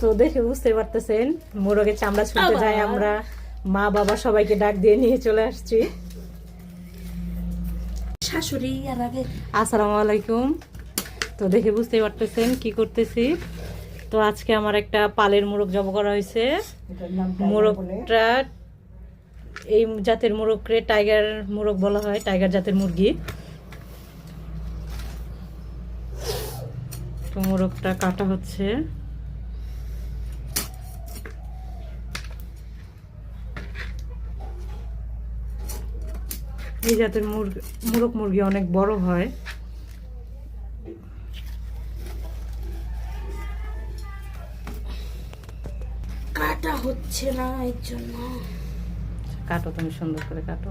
তো দেখে বুঝতে পারতেছেন মোরগের চামড়া ছুটতে? যায় আমরা। মা বাবা সবাইকে ডাক দিয়ে নিয়ে চলে আসছি। শাশুড়ি আর আগে। আসসালামু আলাইকুম। তো দেখে বুঝতে পারতেছেন কি করতেছি। তো আজকে আমার একটা পালের মোরগ জব করা হয়েছে। মোরগটা এই জাতের মোরগকে টাইগার মোরগ বলা হয় টাইগার জাতের মুরগি। তো মোরগটা কাটা হচ্ছে। এই জাতের মুরগ মোরগ মুরগি অনেক বড় হয়। কাটা হচ্ছে না এর জন্য। কাটো তুমি সুন্দর করে কাটো।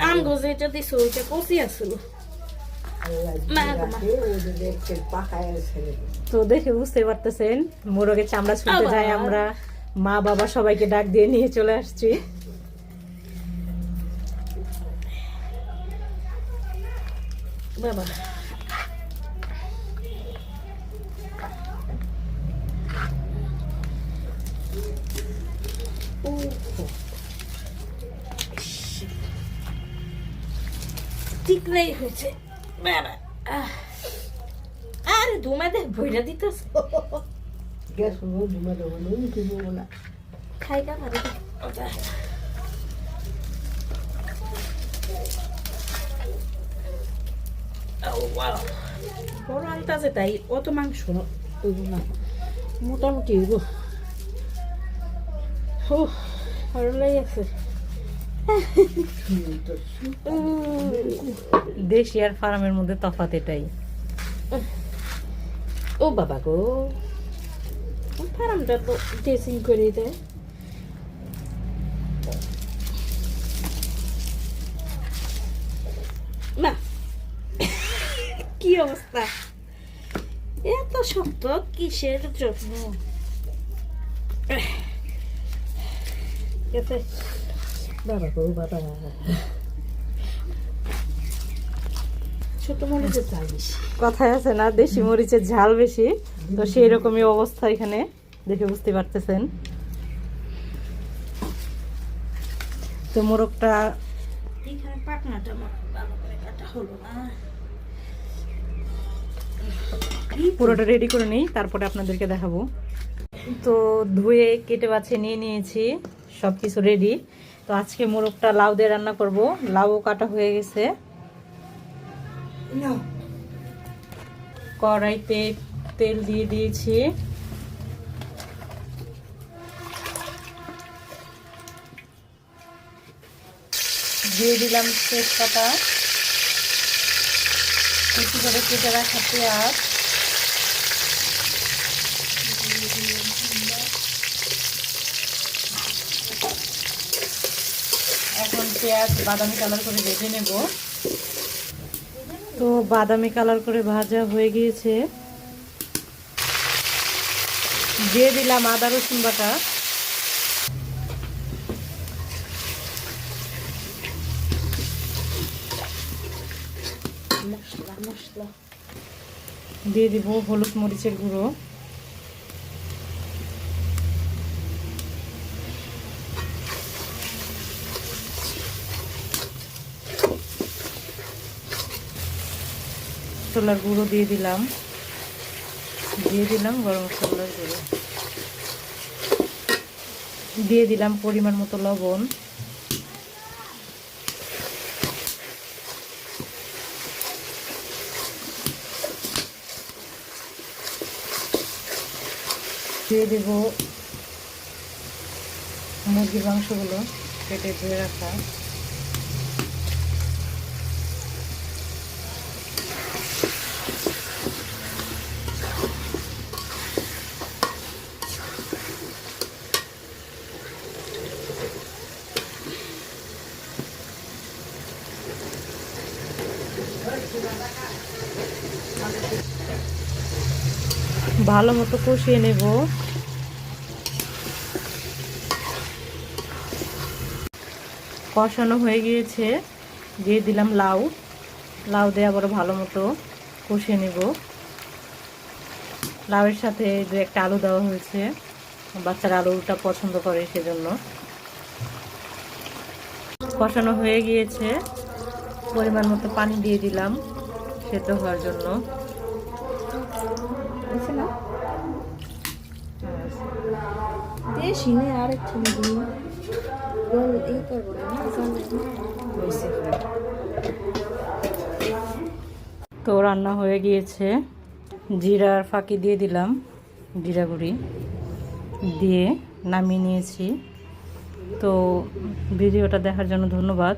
আম গো যেটা দিছ ওইটা কষি আছিল? মা গো মা তো দেখে বুঝতে পারতেছেন মোরগের চামড়া ছুটতে যায় আবার? আমরা। মা বাবা সবাইকে ডাক দিয়ে নিয়ে চলে আসছি। বাবা ঠিকলাই হয়েছে। আরে ধুমাতে ভইরা দিতেছ? খাই কা পারে বড় আনতাছে তাই অত মাংস হইব না। মোটামুটি হইব। ও ভালো লাগছে। দেশি আর ফার্মের মধ্যে তফাৎ এটাই। ও বাবা গো। ফার্মটা তো ড্রেসিং করে দেয়। না। কি অবস্থা? এত শক্ত কিসের জন্য? গেছে। বাবা গো বাবা। ছোট হচ্ছে বেশি। কথায় আছে না দেশি মরিচের ঝাল বেশি। তো সেই রকমই অবস্থা এখানে দেখে বুঝতে পারতেছেন। তো মোরগটা এখানে পাকনাটা ভালো করে কাটা হলো না। পুরোটা রেডি করে নিই তারপরে আপনাদেরকে দেখাবো। তো ধুয়ে কেটে বাছে নিয়ে নিয়েছি সব কিছু রেডি তো আজকে মোরগটা লাউ দিয়ে রান্না করব। লাউও কাটা হয়ে গেছে। কড়াইতে তেল দিয়ে দিয়েছি। দিয়ে দিলাম তেজপাতা। কুচি করে কেটে রাখা পেঁয়াজ এখন পেঁয়াজ বাদামি কালার করে ভেজে নেব। তো বাদামি কালার করে ভাজা হয়ে গিয়েছে। দিয়ে দিলাম আদা রসুন বাটা। মশলা মশলা। দিয়ে দিব হলুদ মরিচের গুঁড়ো। মশলার গুঁড়ো দিয়ে দিলাম। দিয়ে দিলাম গরম মশলার গুঁড়ো। দিয়ে দিলাম পরিমাণ মতো লবণ। দিয়ে দেব মুরগির মাংসগুলো কেটে ধুয়ে রাখা। ভালো মতো কষিয়ে নেব। কষানো হয়ে গিয়েছে। দিয়ে দিলাম লাউ। লাউ দিয়ে আবার ভালো মতো কষিয়ে নেব। লাউয়ের সাথে দু একটা আলু দেওয়া হয়েছে। বাচ্চারা আলুটা পছন্দ করে সেজন্য। কষানো হয়ে গিয়েছে। পরিমাণ মতো পানি দিয়ে দিলাম সেদ্ধ হওয়ার জন্য আছে না আর একটু দিন এই না? তো রান্না হয়ে গিয়েছে। জিরার ফাঁকি দিয়ে দিলাম, জিরা গুঁড়ি দিয়ে নামিয়ে নিয়েছি। তো ভিডিওটা দেখার জন্য ধন্যবাদ।